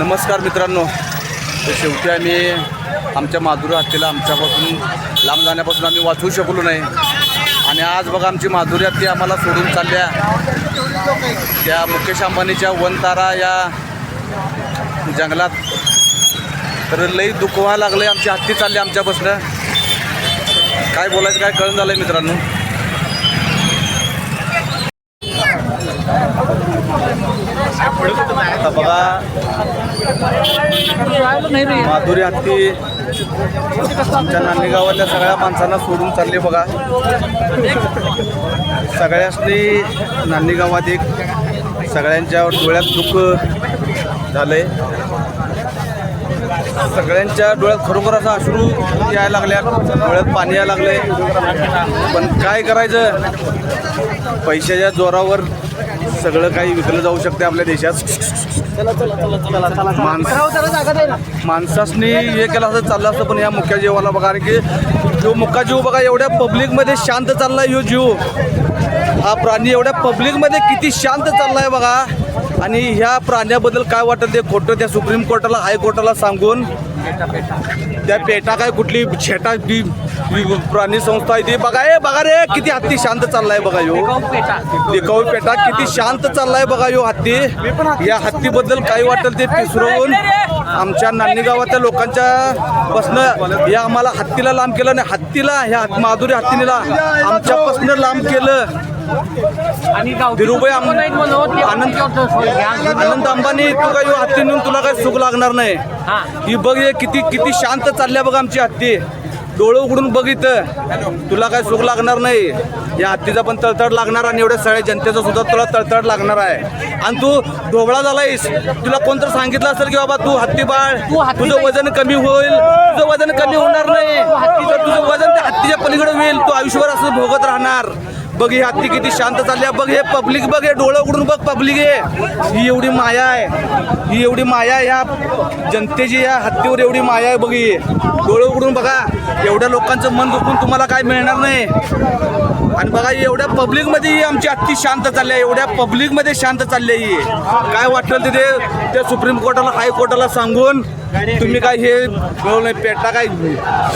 नमस्कार मित्रांनो. तर शेवटी आम्ही आमच्या माधुरी हत्तीला आमच्यापासून लांब जाण्यापासून आम्ही वाचवू शकलो नाही. आणि आज बघा आमची माधुरी हत्ती आम्हाला सोडून चालल्या त्या मुकेश अंबानीच्या वनतारा या जंगलात. तर लई दुःख व्हायला लागलं आमची हत्ती चालली आमच्यापासून. काय बोलायचं काय कळून झालं मित्रांनो. बघा माधुरी हत्ती आमच्या नांदेगावातल्या सगळ्या माणसांना सोडून चालले बघा. सगळ्यासनी नांदेगावात एक सगळ्यांच्या डोळ्यात दुःख झालंय. सगळ्यांच्या डोळ्यात खरोखर असं अश्रू यायला लागल्या डोळ्यात पाणी यायला लागलंय. पण काय करायचं? पैशाच्या जोरावर सगळं काही विकलं जाऊ शकते आपल्या देशात. माणसासनी हे केलं असं चाललं असतं पण या मुख्या जीवाला बघा कारण की जो मुक्का जीव बघा एवढ्या पब्लिकमध्ये शांत चाललाय ह्यो जीव. हा प्राणी एवढ्या पब्लिकमध्ये किती शांत चाललाय बघा. आणि ह्या प्राण्याबद्दल काय वाटतं ते खोटं त्या सुप्रीम कोर्टाला हायकोर्टाला सांगून त्या पेटा काय कुठली छेटा ती प्राणी संस्था आहे ती? बघा ए बघा रे किती हत्ती शांत चाललाय बघा यो. दिकाऊ पेटा. किती शांत चाललाय बघा यो हत्ती. या हत्तीबद्दल काय वाटेल ते पिसरवून आमच्या नांदी गावातल्या लोकांच्या पासनं या आम्हाला हत्तीला लांब केलं नाही हत्तीला ह्या माधुरी हत्तीला आमच्यापासनं लांब केलं. आणि गावठी धीरूभाई आम- नाही म्हणून ते आनंद आमच्या आनंद अंबानी तू काय ह्यो हत्ती नेऊन तुला काय सुख लागणार नाही. हा. बघ किती किती शांत चालल्या बघ आमची हत्ती. डोळं उघडून बघ इथं. तुला काय सुख लागणार नाही. या हत्तीचा पण तळतळ लागणार आणि एवढ्या सगळ्या जनतेचा सुद्धा तुला तळतळ लागणार आहे. आणि तू ढोबळा झालायस. तुला कोणतर सांगितलं असेल की बाबा तू हत्ती बाळ. तुझं वजन कमी होईल. तुझं वजन कमी होणार नाही. तुझं वजन त्या हत्तीच्या पलीकडे होईल तू आयुष्यभर असं भोगत राहणार. बघ ही हत्ती किती शांत चालली आहे. बघ हे पब्लिक बघ हे डोळं उघडून बघ पब्लिक आहे ही एवढी माया आहे. ही एवढी माया आहे या जनतेची या हत्तीवर एवढी माया आहे बघ ही. डोळं उघडून बघा. एवढ्या लोकांचं मन दुखून तुम्हाला काय मिळणार नाही. आणि बघा एवढ्या पब्लिकमध्ये ही आमची हत्ती शांत चालली आहे. एवढ्या पब्लिकमध्ये शांत चालली आहे काय वाटलं तिथे? ते त्या सुप्रीम कोर्टाला हायकोर्टाला सांगून तुम्ही काय हे मिळवलं नाही? पेटा काय?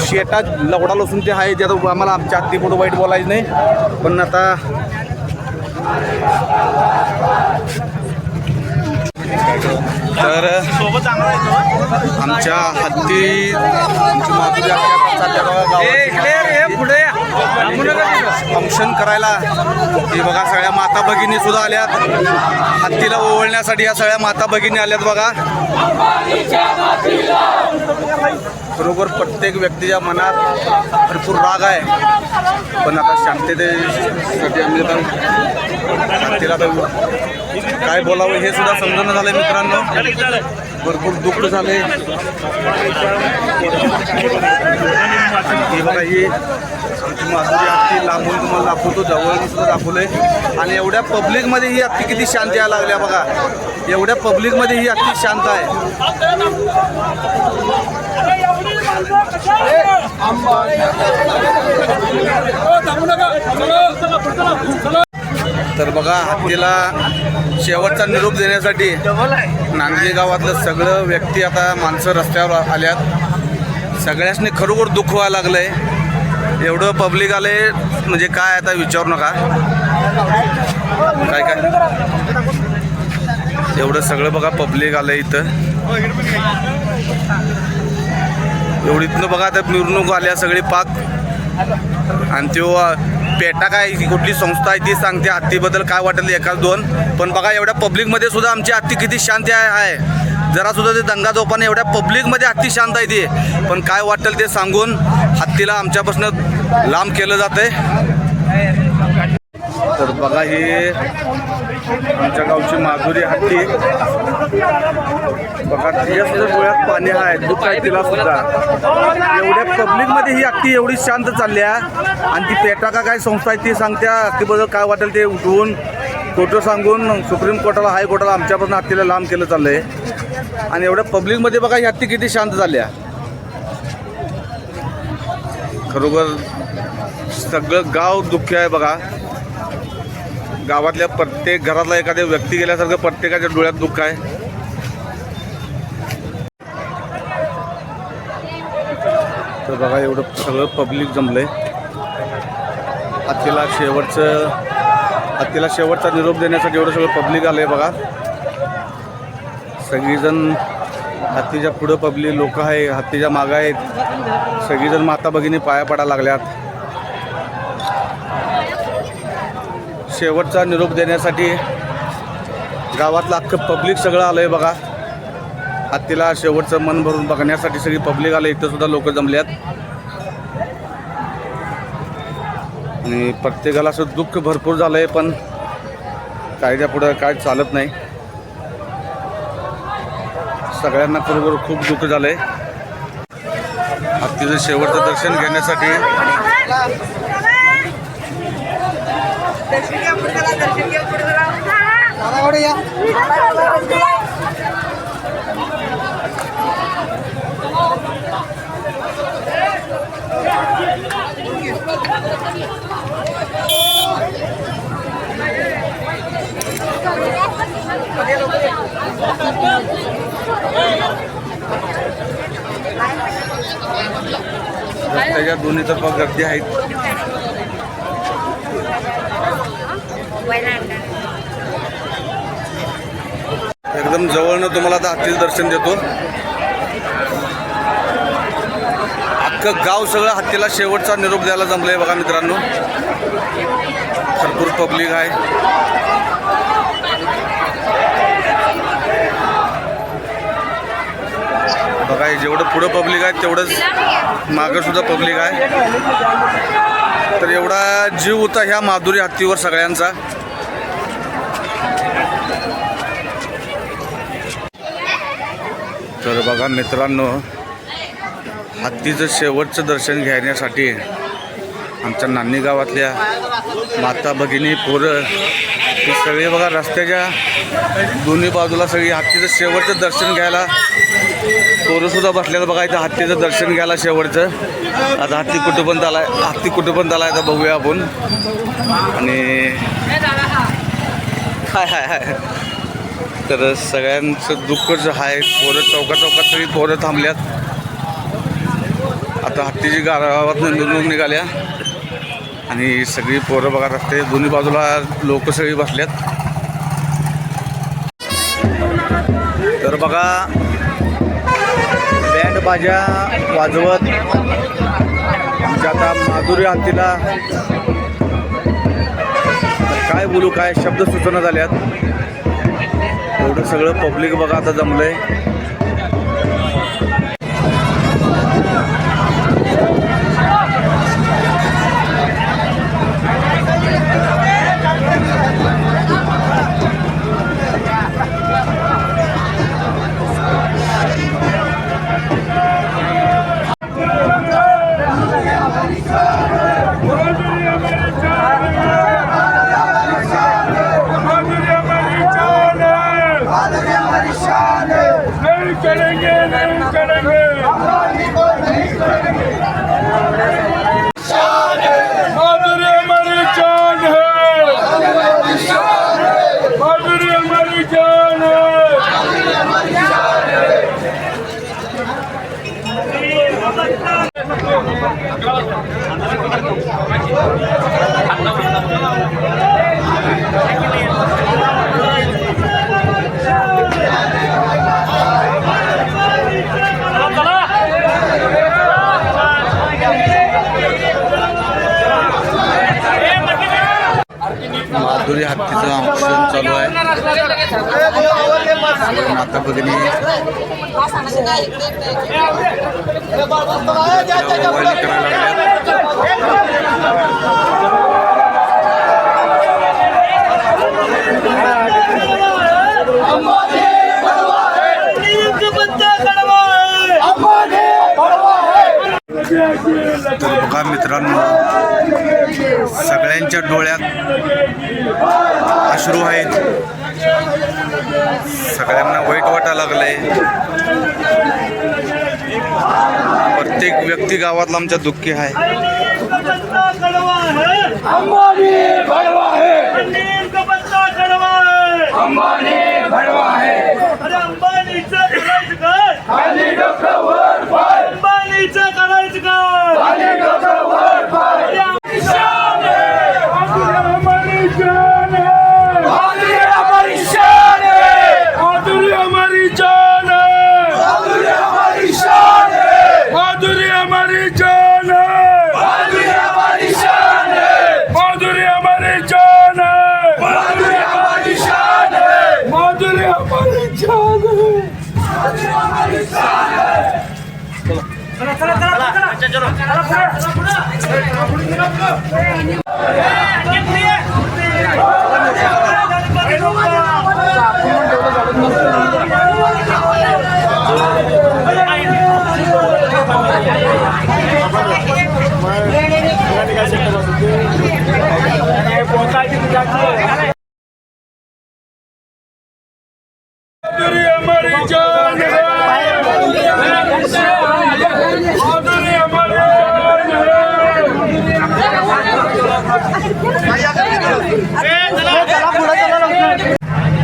शेटा लवडा लसून ते आहे त्यात आम्हाला आमच्या हत्ती पुढं वाईट बोलायचं नाही. पण आता तर आमच्या हत्ती आमची माधुरी हत्ती चालल्या बघा गावात फंक्शन करायला. हे बघा सगळ्या माता भगिनी सुद्धा आल्यात. हत्तीला ओवळण्यासाठी या सगळ्या माता भगिनी आल्यात बघा. बरोबर प्रत्येक व्यक्तीच्या मनात भरपूर राग आहे. पण आता शांततेसाठी आम्ही आता शांतीला काय बोलावं हे सुद्धा समजणं झालंय मित्रांनो. भरपूर दुःख झाले. हे बघा ही माधुरी हत्ती लांबून तुम्हाला दाखवतो जवळून सुद्धा आहे आणि एवढ्या पब्लिकमध्ये ही हत्ती किती शांत यायला लागल्या बघा. एवढ्या पब्लिकमध्ये ही हत्ती शांत आहे. तर बघा हत्तीला शेवटचा निरोप देण्यासाठी नांदे गावातलं सगळं व्यक्ती आता माणसं रस्त्यावर आल्यात. सगळ्यासनी खरोखर दुःख व्हायला लागलंय. एवढं पब्लिक आले म्हणजे काय आता विचारू नका. काय काय? एवढं सगळं बघा पब्लिक आलं इथं. एवढी इथनं बघा आता मिरवणूक आल्या सगळी पाक. आणि तो पेटा काय कुठली संस्था आहे ती सांगते हत्तीबद्दल काय वाटेल एकाच दोन. पण बघा एवढ्या पब्लिकमध्ये सुद्धा आमची हत्ती किती शांती आहे. जरासुद्धा जरा सुद्धा ते दंगा जोपाने एवढ्या पब्लिकमध्ये हत्ती शांत आहे ती. पण काय वाटेल ते सांगून हत्तीला आमच्यापासून लांब केलं जातंय. तर बघा ही आमच्या गावची माधुरी हत्ती. बघा तिच्या सुद्धा डोळ्यात पाणी आहे दुःख आहे तिला सुद्धा. एवढ्या पब्लिकमध्ये ही हत्ती एवढी शांत चालली आहे. आणि ती पेटा का काय संस्था आहे ती सांगत्या. हत्तीबद्दल काय वाटेल ते उठवून खोटं सांगून सुप्रीम कोर्टाला हायकोर्टाला आमच्यापासून हत्तीला लांब केलं चाललंय. आणि एवढ्या पब्लिकमध्ये बघा ह्या ती किती शांत झाल्या. खरोखर सगळं गाव दुःखी आहे बघा. गावातल्या प्रत्येक घरातला एखाद्या व्यक्ती गेल्यासारखं प्रत्येकाच्या डोळ्यात दुःख आहे. तर बघा एवढं सगळं पब्लिक जमलं आहे आत्तीला शेवटचं आत्तीला शेवटचा निरोप देण्यासाठी एवढं सगळं पब्लिक आलं आहे बघा. सगळीजण हत्तीच्या पुढं पब्लिक लोक आहे हत्तीच्या मागं आहेत. सगळीजण माता भगिनी पाया पडायला लागल्यात. शेवटचा निरोप देण्यासाठी गावातलं अख्खं पब्लिक सगळं आलंय बघा. हत्तीला शेवटचं मन भरून बघण्यासाठी सगळी पब्लिक आलं इथं सुद्धा लोक जमल्यात. आणि प्रत्येकाला असं दुःख भरपूर झालं आहे पण कायद्या पुढं काय चालत नाही. सगळ्यांना खरोखर खूप दुःख झालं आहे हत्तीचं शेवटचं दर्शन घेण्यासाठी रस्त्याच्या दोन्ही तरफ गर्दी आहेत. एकदम जवळनं तुम्हाला आता हत्तीचं दर्शन देतो. अख्खं गाव सगळं हत्तीला शेवटचा निरोप द्यायला जमलंय बघा मित्रांनो. भरपूर पब्लिक आहे. बघा जेवढं पुढं पब्लिक आहे तेवढंच मागं सुद्धा पब्लिक आहे. तर एवढा जीव होता ह्या माधुरी हत्तीवर सगळ्यांचा. तर बघा मित्रांनो हत्तीचं शेवटचं दर्शन घेण्यासाठी आमच्या नान्नी गावातल्या माता भगिनी पोरं ही सगळी बघा रस्त्याच्या दोन्ही बाजूला सगळी हत्तीचं शेवटचं दर्शन घ्यायला पोरंसुद्धा बसल्याचं बघा इथं हत्तीचं दर्शन घ्यायला शेवटचं. आता हत्ती कुठंपर्यंत आहे हत्ती कुठंपर्यंत आहे तर बघूया आपण. आणि हाय हाय हाय. तर सगळ्यांचं दुःखच आहे पोरं चौका चौकात सगळी पोरं थांबल्यात. आता हत्तीची गावात निवडणूक निघाल्या. आणि सगळी पोरं बघा रस्ते दोन्ही बाजूला लोक सगळी बसल्यात. तर बघा बँड बाजा वाजवत आमच्या आता माधुरी आरतीला काय बोलू काय शब्द सूचना झाल्यात. एवढं सगळं पब्लिक बघा आता जमलंय. करेंगे नहीं करेंगे माधुरी हमारी जान है माधुरी हमारी जान है माधुरी हत्तीचं ऑप्शन चालू आहे सगळं माता भगिनी ओवाळणी करायला लागल्यात. तर बघा मित्रांनो सगळ्यांच्या डोळ्यात अश्रू आहेत. सगळ्यांना वाईट वाटायला लागलंय. प्रत्येक व्यक्ती गावातला आमच्या दुःखी आहे. अंबानी চলো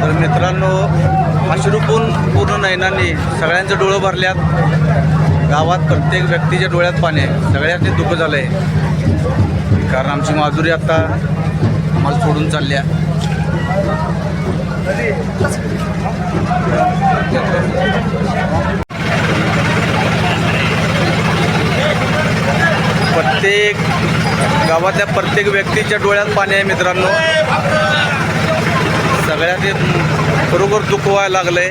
तर मित्रांनो अश्रूपून पूर्ण नयनांनी सगळ्यांचं डोळं भरल्यात. गावात प्रत्येक व्यक्तीच्या डोळ्यात पाणी आहे. सगळ्यांनी दुःख झालं आहे कारण आमची माधुरी आता आम्हाला सोडून चालल्या प्रत्येक गावातल्या प्रत्येक व्यक्तीच्या डोळ्यात पाणी आहे मित्रांनो. सगळ्यात खरोखर दुखवायला व्हायला लागलंय.